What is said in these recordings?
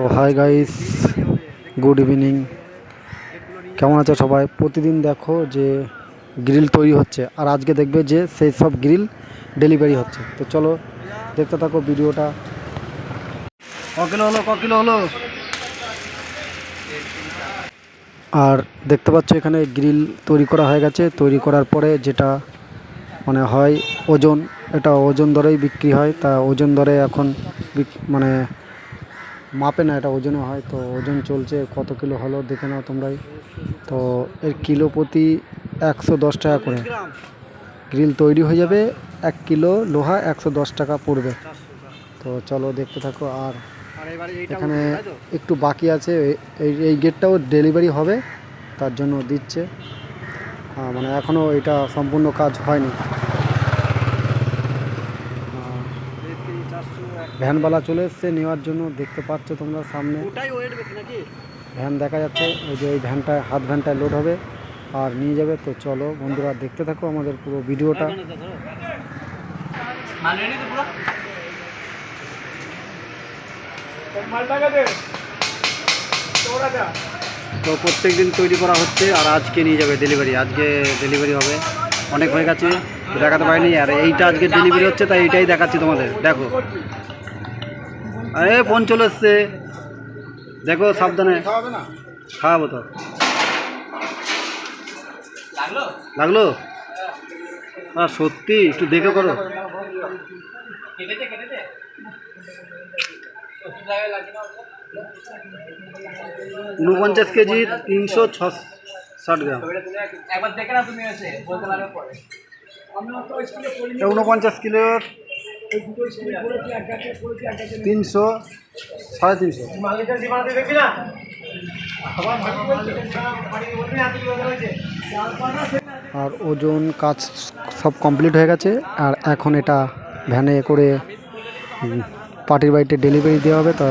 তো hi guys good evening কেমন আছো সবাই? প্রতিদিন দেখো যে গ্রিল তৈরি হচ্ছে। আর আজকে দেখবে যে সেই সব গ্রিল ডেলিভারি হচ্ছে। তো চলো দেখতে থাকো ভিডিওটা। কিলো হলো কিলো হলো। আর দেখতে পাচ্ছ এখানে গ্রিল তৈরি করা হয়ে গেছে। তৈরি করার পরে যেটা মানে হয় ওজন, এটা ওজন দরেই বিক্রি হয়। তা ওজন দরে এখন মানে মাপে না, এটা ওজনে হয়, তো ওজন চলছে, কত কিলো হলো দেখে নাও তোমরাই। তো এর কিলো প্রতি একশো দশ টাকা করে। গ্রিল তৈরি হয়ে যাবে, এক কিলো লোহা একশো দশ টাকা পড়বে। তো চলো দেখতে থাকো, আর এখানে একটু বাকি আছে এই এই গেটটাও ডেলিভারি হবে, তার জন্য দিচ্ছে। মানে এখনও এটা সম্পূর্ণ কাজ হয়নি। ভ্যানওয়ালা চলে এসছে নেওয়ার জন্য দেখতে পাচ্ছ তোমরা সামনে। ভ্যান দেখা যাচ্ছে ওই যে ওই ভ্যানটায় হাত ভ্যানটায় লোড হবে আর নিয়ে যাবে। তো চলো বন্ধুরা দেখতে থাকো আমাদের পুরো ভিডিওটা। তো প্রত্যেক দিন তৈরি করা হচ্ছে আর আজকে নিয়ে যাবে ডেলিভারি আজকে ডেলিভারি হবে। অনেক হয়ে গেছে দেখাতে পারিনি আর এইটা আজকে ডেলিভারি হচ্ছে তাই এইটাই দেখাচ্ছি তোমাদের। দেখো। আরে ফোন চলে এসছে দেখো সাবধানে। খাওয়াবো তো। লাগল? আর সত্যি একটু দেখে করো। উনপঞ্চাশ কেজি তিনশো ছ ষাট গ্রাম। উনপঞ্চাশ কিলো তিনশো সাড়ে তিনশো। আর ওজন কাজ সব কমপ্লিট হয়ে গেছে আর এখন এটা ভ্যানে করে পার্টির বাড়িতে ডেলিভারি দেওয়া হবে তো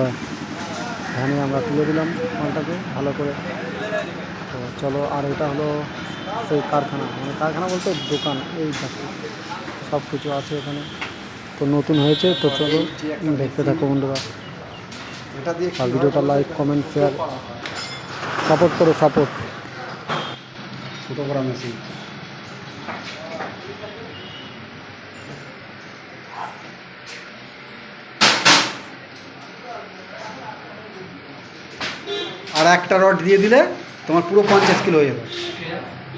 ভ্যানে আমরা তুলে দিলাম মালটাকে ভালো করে। তো চলো আর এটা হলো সেই কারখানা। মানে কারখানা বলতে দোকান এই সব কিছু আছে এখানে। তো নতুন হয়েছে, তো চলো দেখতে থাকো বন্ধুরা। আর ভিডিওটা লাইক কমেন্ট শেয়ার সাপোর্ট করো সাপোর্ট ছোটো করা মেশিন আর একটা রড দিয়ে দিলে তোমার পুরো পঞ্চাশ কিলো হয়ে যাবে।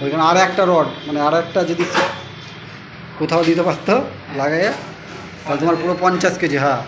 ওইখানে আর একটা রড মানে আর একটা যদি কোথাও দিতে পারতো, লাগাইয়া তাহলে তোমার পুরো পঞ্চাশ কেজি হ্যাঁ।